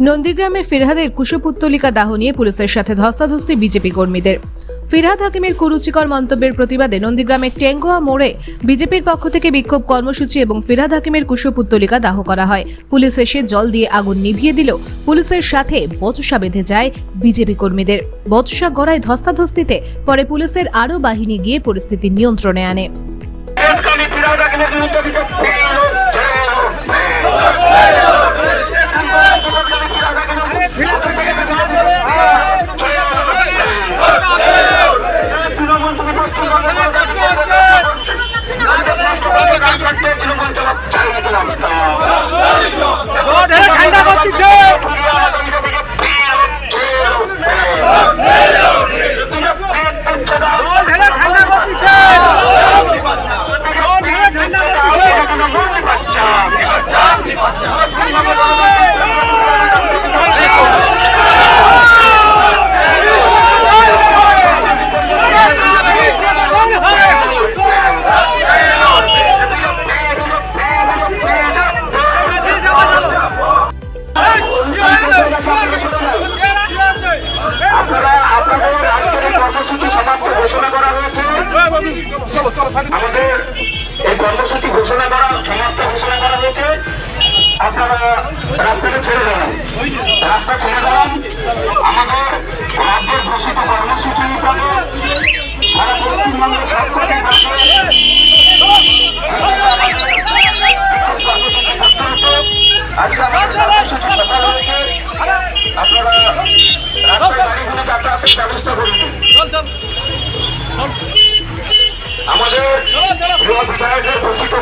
নন্দীগ্রামে ফিরহাদের কুশপুত্তলিকা দাহ নিয়ে পুলিশের সাথে ধস্তাধস্তি বিজেপি কর্মীদের ফিরহাদ হাকিমের কুরুচিকর মন্তব্যের প্রতিবাদে নন্দীগ্রামের টেঙ্গোয়া মোড়ে বিজেপির পক্ষ থেকে বিক্ষোভ কর্মসূচি এবং ফিরহাদ হাকিমের কুশপুত্তলিকা দাহ করা হয় পুলিশ এসে জল দিয়ে আগুন নিভিয়ে দিল পুলিশের সাথে বচসা বেঁধে যায় বিজেপি কর্মীদের বচসা গড়ায় ধস্তাধস্তিতে পরে পুলিশের আরও বাহিনী গিয়ে পরিস্থিতি নিয়ন্ত্রণে আনে ঠান্ডা করতেছে ঠান্ডা করতেছে আপনারা আপনাদের আজকের কর্মসূচি সমাপ্ত ঘোষণা করা হয়েছে। আমাদের এই কর্মসূচি ঘোষণা করা, সমাপ্ত ঘোষণা করা হয়েছে। আপনারা রাস্তাটা ছেড়ে দেন। রাস্তা ছেড়ে দেন। আমাদের রাজ্যের ঘোষিত কর্মসূচি হিসাবে সারা পশ্চিমবঙ্গের সবকটি আজকে আমাদের কর্মসূচি আমাদের প্রিয়